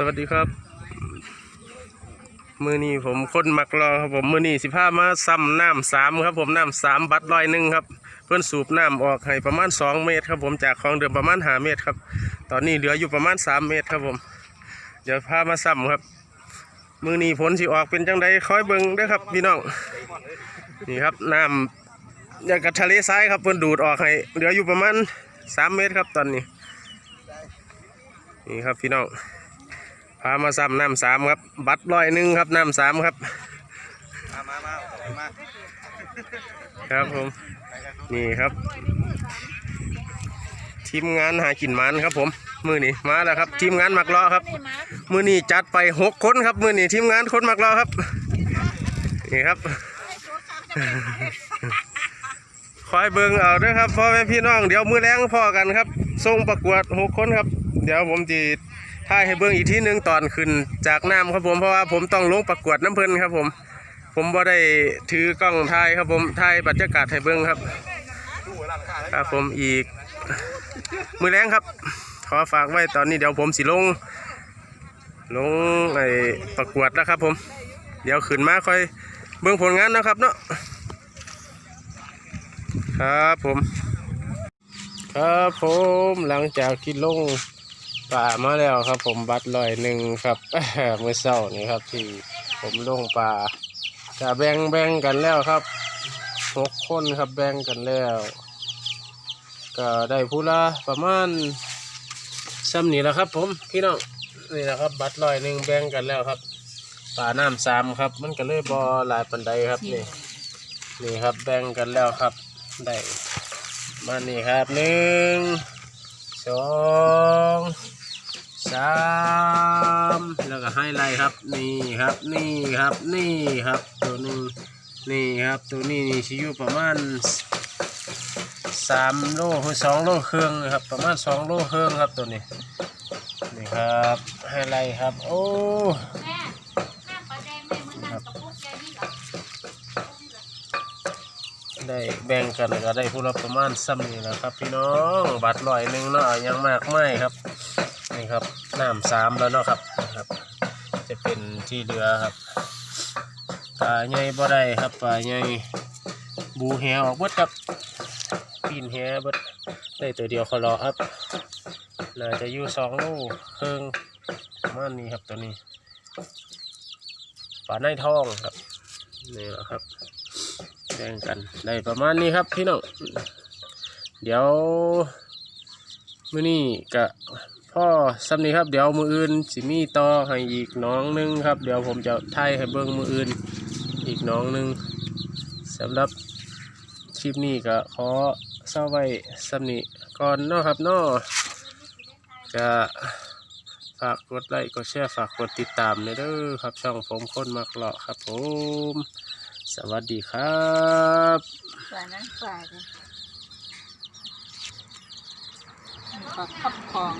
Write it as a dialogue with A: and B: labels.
A: สวัสดีครับ มือนี้ผมคนมักรอครับผมมือนี้สิพามาซ้ำน้ำสามครับผมน้ำสามบัตรลอยหนึ่งครับ เพื่อนสูบน้ำออกให้ประมาณสองเมตรครับผมจากคลองเดิมประมาณห้าเมตรครับ ตอนนี้เหลืออยู่ประมาณสามเมตรครับผม เดี๋ยวพามาซ้ำครับ มือนี้ผลสิออกเป็นจังใดคอยเบิ่งด้อครับพี่น้องนี่ครับน้ำอย่างกับทะเลทรายครับเพิ่อนดูดออกให้เหลืออยู่ประมาณสามเมตรครับตอนนี้ นี่ครับพี่น้อง พามาซ้ำน้ำสามครับ บัตรร้อยหนึ่งครับน้ำสามครับ
B: มามามามา
A: ครับผม นี่ครับ ทีมงานหากินมันครับผม มือนี้มาแล้วครับ ทีมงานมักล้อครับ มือนี้จัดไปหกคนครับ มือนี้ทีมงานคนมักล้อครับ นี่ครับคอยเบิ่งเอาเด้วยครับพ่อแม่พี่น้องเดี๋ยวมือแรงพ่อกันครับส่งประกวดหกคนครับ เดี๋ยวผมจี ถ่ายให้เบิ่งอีกทีหนึ่งตอนขึ้นจากน้ำครับผมเพราะว่าผมต้องลงประกวดน้ำเพลินครับผม ผมบ่ได้ถือกล้องถ่ายครับผมถ่ายบรรยากาศให้เบิ่งครับ
B: ค
A: รับผมอีก มือแรงครับ ขอฝากไว้ตอนนี้เดี๋ยวผมสิลง ลงไอประกวดแล้วครับผม เดี๋ยวขึ้นมาค่อยเบิ่งผลงานนะครับเนาะครับผม ครับผมหลังจากที่ลง ป่ามาแล้วครับ ผมบัตรลอยหนึ่งครับเมื่อเช้านี้ครับ ที่ผมลงป่าจะแบ่งแบ่งกันแล้วครับหกคนครับแบ่งกันแล้ว ก็ได้ผู้ละประมาณซ้ำนี่แหละครับ ผมพี่น้องนี่แหละครับ บัตรลอยหนึ่งแบ่งกันแล้วครับป่าน้ำสามครับ มันก็เลยบอหลายปันไดครับนี่นี่ครับแบ่งกันแล้วครับ ได้มานี่ครับหนึ่งสอง สามแล้วก็ให้ไล่ครับ นี่ครับ นี่ครับ นี่ครับ ตัวนึงนี่ครับ ตัวนี้นี่ชิอยูประมาณสามโลคือสองโลครึ่งครับ ประมาณสองโลครึ่งครับตัวนี้นี่ครับไฮไลท์ครับ โอ้
C: แม่ห้ามปลาแดงแม่มือนั่นกับพว
A: ได้แบ่งกันก็ได้ผู้ละประมาณซ้ำนี่แหละครับ พี่น้องบัตรลอยหนึ่งเนาะยังมากไม่ครับ นี่ครับน้ำสามแล้วเนาะครับนะครับ จะเป็นที่เรือครับปลาใหญ่บ่ได้ครับปลาใหญ่บูแหออกเบิดครับปีนแหเบิดได้ตัวเดียวขารอครับน่าจะอยู่สองลูกครึ่งประมาณนี้ครับตัวนี้ปลาในท้องครับนี่แหละครับแบ่งกันได้ประมาณนี้ครับพี่น้องเดี๋ยวมื้อนี้กะ พ่อซ้ำนี้ครับเดี๋ยวมืออื่นสิมีต่อให้อีกน้องหนึงครับ เดี๋ยวผมจะถ่ายให้เบิ้งมืออื่นอีกน้องหนึงสำหรับคลิปนี้ก็ขอเศร้าไว้ซ้ำนี้ก่อนเนาะครับเนาะจะฝากกดไลค์กดแชร์ฝากกดติดตามเลยเด้อครับ ช่องผมคนมักเลาะครับผม สวัสดีครับ
C: ฝ่ายนั้นฝ่ายเลยปลาขับของ